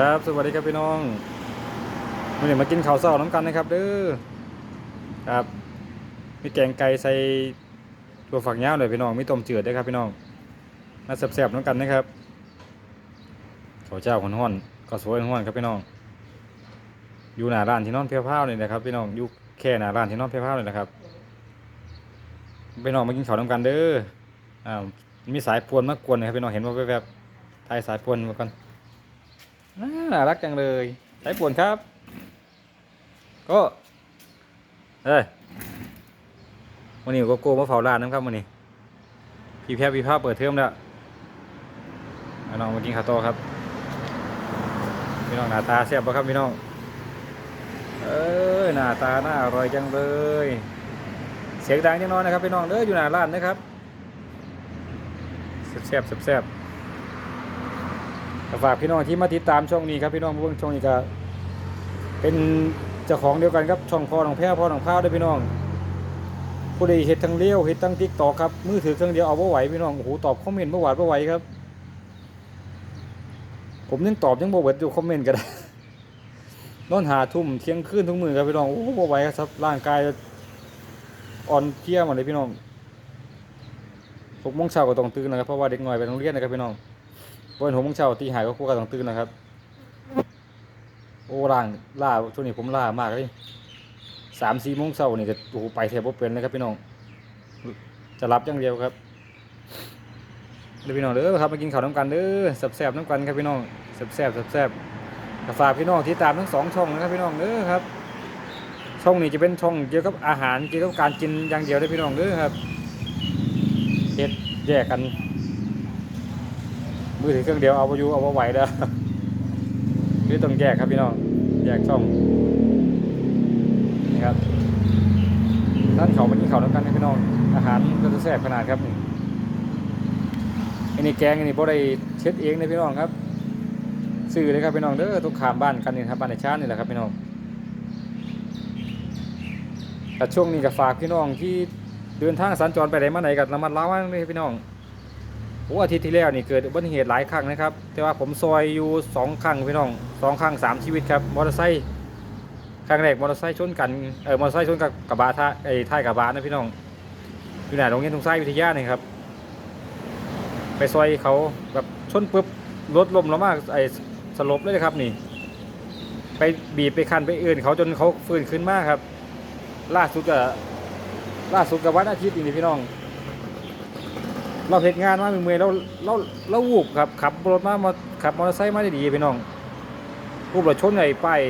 ครับสวัสดีครับพี่น้องวันนี้มากินข้าวเช้าน้ำกันนะครับเด้อครับมีแกงไก่ใส่ตัวฝักยาวเลยพี่น้องมีต้มจืดด้วยครับพี่น้องมาแซ่บๆน้ำกันนะครับข้าวเจ้าหอนๆก็สวยหอนครับพี่น้อง อยู่หน้าร้านที่นอนเพียวพ้าวนี่นะครับพี่น้องอยู่แค่หน้าร้านที่นอนเพียวพ้าวนี่นะครับพี่น้องมากินข้าวน้ำกันเด้ออ่ามีสายพวนมากวนนะครับพี่น้องเห็นว่าแวบๆถ่ายสายพวนมาก่อน น่ารักจังเลยสายป่วนครับ ก็ เอ้ยวันนี้ก็โก้มาเฝ้าร้านนะครับวันนี้ พี่แพรพี่ภาพเปิดเทอมแล้วเอาน้องมากินข้าวโตอครับ พี่น้องหน้าตาแซ่บปะครับพี่น้อง เอ้ยหน้าตาน่าอร่อยจังเลย เสียงดังจังน้อยนะครับพี่น้องเด้ออยู่หน้าร้านนะครับแซ่บแซ่บๆก็ ฝากพี่น้องที่มาติดตามช่องนี้ครับพี่น้องเบิ่งช่องนี้ก็เป็นเจ้าของเดียวกันครับช่องพ่อของแพ้พ่อของพ้าวด้วยพี่น้องผู้ใดเฮ็ดทั้งเลี้ยวเฮ็ดทั้งทิกตอกครับมือถือเครื่องเดียวเอาบ่ไหวพี่น้องโอ้โหตอบคอมเมนต์บ่หวาดบ่ไหวครับ ผมยังตอบยังบ่เบิดอยู่คอมเมนต์ก็ได้นอนหาทุ่มเที่ยงคืนทุกมือครับพี่น้องโอ้บ่ไหวครับร่างกายอ่อนเพลียหมดเลยพี่น้องหกโมงเช้าก็ต้องตื่นนะครับเพราะว่าเด็กน้อยไปโรงเรียนนะครับพี่น้อง วันหกโมงเช้าตีหายก็คู่กันต้องตื่นนะครับ โอ้ล่างล่าช่วงนี้ผมล่ามากเลยสามสี่โมงเช้านี่ก็โอ้โหไปแทบบ่เป็นเลยครับพี่น้อง จะรับอย่างเดียวครับเดี๋ยวพี่น้องเด้อครับมากินข้าวน้ำกันเด้อแซ่บๆน้ำกันครับพี่น้องแซ่บๆแซ่บๆก็ฝากพี่น้องที่ตามทั้งสองช่องนะครับพี่น้องเด้อครับ ช่องนี้จะเป็นช่องเกี่ยวกับอาหารเกี่ยวกับการกินอย่างเดียวเด้พี่น้องเด้อครับเฮ็ดแยกกัน มือถือเครื่องเดียวเอาไปอยู่เอาไปไหวเด้อคือต้องแยกครับพี่น้องแยกช่องนี่ครับท่านเขามากินเขาแล้วกันนะพี่น้องอาหารก็จะแซ่บขนาดครับนี่อันนี้แกงอันนี้บ่ได้เช็ดเองนะพี่น้องครับซื้อเลยครับพี่น้องเด้อทุกขามบ้านกันนี่ครับบ้านในชาตินี่แหละครับพี่น้องแต่ช่วงนี้ก็ฝากพี่น้องที่เดินทางสัญจรไปไหนมาไหนกับระมัดระวังเลยพี่น้อง อ้อาทิตย์ที่แล้วนี่เกิดอุบัติเหตุหลายครั้งนะครับ แต่ว่าผมซอยอยู่สองครั้งพี่น้องสองครั้งสามชีวิตครับมอเตอร์ไซค์ครั้งแรกมอเตอร์ไซค์ชนกันเออมอเตอร์ไซค์ชนกับกระบะท่าไอ้ท้ายกระบะนะพี่น้องอยู่ไหนโรงเรียนทุ่งไส้วิทยาเนี่ยครับ ไปซอยเขาแบบชนปุ๊บรถล้มแล้วมากไอ้สลบเลยนะครับนี่ ไปบีบไปคันไปเอื่นเขาจนเขาฟื้นขึ้นมากครับ ล่าสุดกับล่าสุดกับวันอาทิตย์นี่พี่น้อง เราเหตุงานมาเมื่อยเราเราเราวูบครับขับรถมามาขับมอเตอร์ไซค์มาได้ดีพี่น้องวูบรถชนใหญ่ป้าย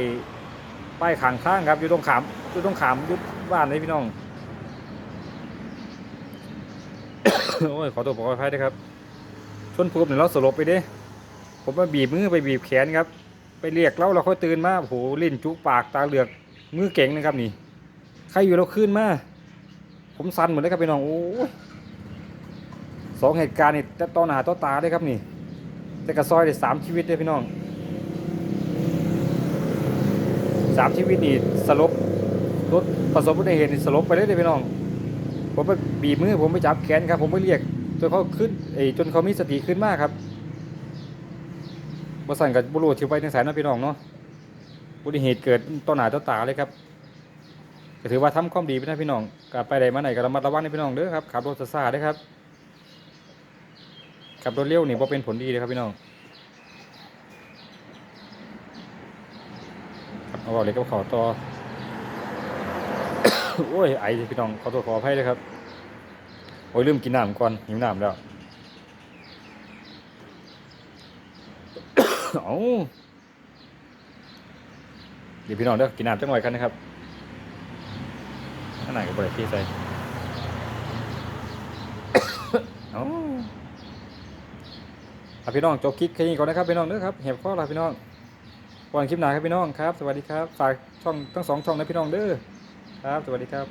ป้ายขางข้างครับอยู่ตรงขามอยู่ตรงขามอยุดบ้านเลยพี่น้องโอ้ยขอตัวขออภัยด้วยครับชนปุ๊บเนี่ยเราสลบไปเด้ผมมาบีบมือไปบีบแขนครับ ไปเรียกเราเราค่อยตื่นมาโอ้โหลิ้นจุกปากตาเหลือกมือเก่งนะครับนี่ ใครอยู่เราขึ้นมา ผมสั่นหมดเลยครับพี่น้องโอ้ย สองเหตุการณ์นี่ต่ตอหน้าต่อตาเลยครับนี่ แต่กระซอยได้สามชีวิตเลยพี่น้องสามชีวิตนี่สลบรถประสบอุบัติเหตุนี่สลบไปเลยเลยพี่น้อง ผมไปบีบมือผมไปจับแขนครับ ผมไปเรียกจนเขาขึ้นเอ้จนเขามีสติขึ้นมากครับบริษัทกับบุรุษที่ไปทางสายนะพี่น้องเนาะอุบัติเหตุเกิดต่อหน้าต่อตาเลยครับก็ถือว่าทำความดีไปนะพี่น้องกลับไปไหนมาไหนก็ระมัดระวังนะพี่น้องเด้อครับขับรถซ่าๆเด้อครับ ขับรถเร็วนี่บ่เป็นผลดีเลยครับพี่น้องครับเอาบอกเลยก็ขอต่อโอ้ยไอพี่น้องขอตัวขออภัยเลยครับโอ้ยลืมกินน้ำก่อนหิวน้ำแล้วเอาเดี๋ยวพี่น้องเด้อกินน้ำจังหน่อยกันนะครับข้างในก็บริพี่ใส่เอาอะ พี่น้องจบคลิปแค่นี้ก่อนนะครับพี่น้องเด้อครับเห็บข้อลาพี่น้องวันคลิปหน้าครับพี่น้องครับ สวัสดีครับ ฝากช่องทั้งสองช่องนะพี่น้องเด้อครับ สวัสดีครับ